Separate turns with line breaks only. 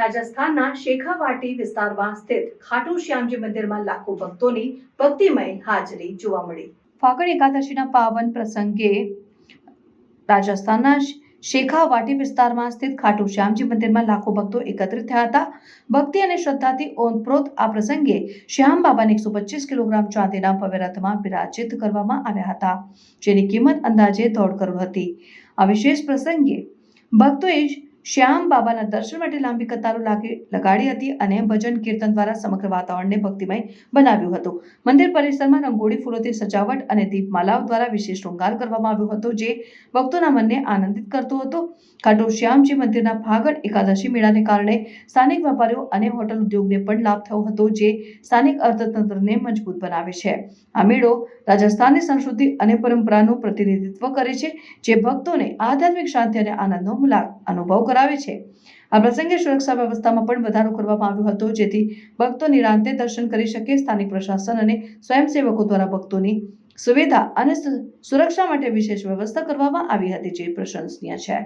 રાજસ્થાનના શેખાવાટી વિસ્તારમાં સ્થિત ખાટુ શ્યામજી મંદિરમાં લાખો ભક્તોની ભક્તિમય હાજરી જોવા મળી. ફાગણ એકાદશીના પાવન પ્રસંગે રાજસ્થાનના શેખાવાટી વિસ્તારમાં સ્થિત ખાટુ શ્યામજી મંદિરમાં લાખો ભક્તો એકત્રિત થયા હતા. ભક્તિ અને શ્રદ્ધાથી ઓનપ્રોત આ પ્રસંગે શ્યામ બાબાને એકસો પચીસ કિલોગ્રામ ચાંદીના ભવ્ય રથમાં બિરાજિત કરવામાં આવ્યા હતા, જેની કિંમત અંદાજે દોઢ કરોડ હતી. આ વિશેષ પ્રસંગે ભક્તોએ શ્યામ બાબાના દર્શન માટે લાંબી કતારો લાગી લગાડી હતી અને ભજન કીર્તન દ્વારા સમગ્ર વાતાવરણને ભક્તિમય બનાવ્યું હતું. મંદિર પરિસરમાં રંગોળી ફૂલોથી સજાવટ અને દીપમાલાઓ દ્વારા વિશેષ શૃંગાર કરવામાં આવ્યો હતો, જે ભક્તોના મનને આનંદિત કરતો હતો. ખાટો શ્યામજી મંદિરના ફાગણ એકાદશી મેળાને કારણે સ્થાનિક વેપારીઓ અને હોટલ ઉદ્યોગને પણ લાભ થયો હતો, જે સ્થાનિક અર્થતંત્રને મજબૂત બનાવે છે. આ મેળો રાજસ્થાનની સંસ્કૃતિ અને પરંપરાનું પ્રતિનિધિત્વ કરે છે, જે ભક્તોને આધ્યાત્મિક શાંતિ અને આનંદનો અનુભવ કરાવે છે. આ પ્રસંગે સુરક્ષા વ્યવસ્થામાં પણ વધારો કરવામાં આવ્યો હતો, જેથી ભક્તો નિરાંતે દર્શન કરી શકે, સ્થાનિક પ્રશાસન અને સ્વયંસેવકો દ્વારા ભક્તોની સુવિધા અને સુરક્ષા માટે વિશેષ વ્યવસ્થા કરવામાં આવી હતી, જે પ્રશંસનીય છે.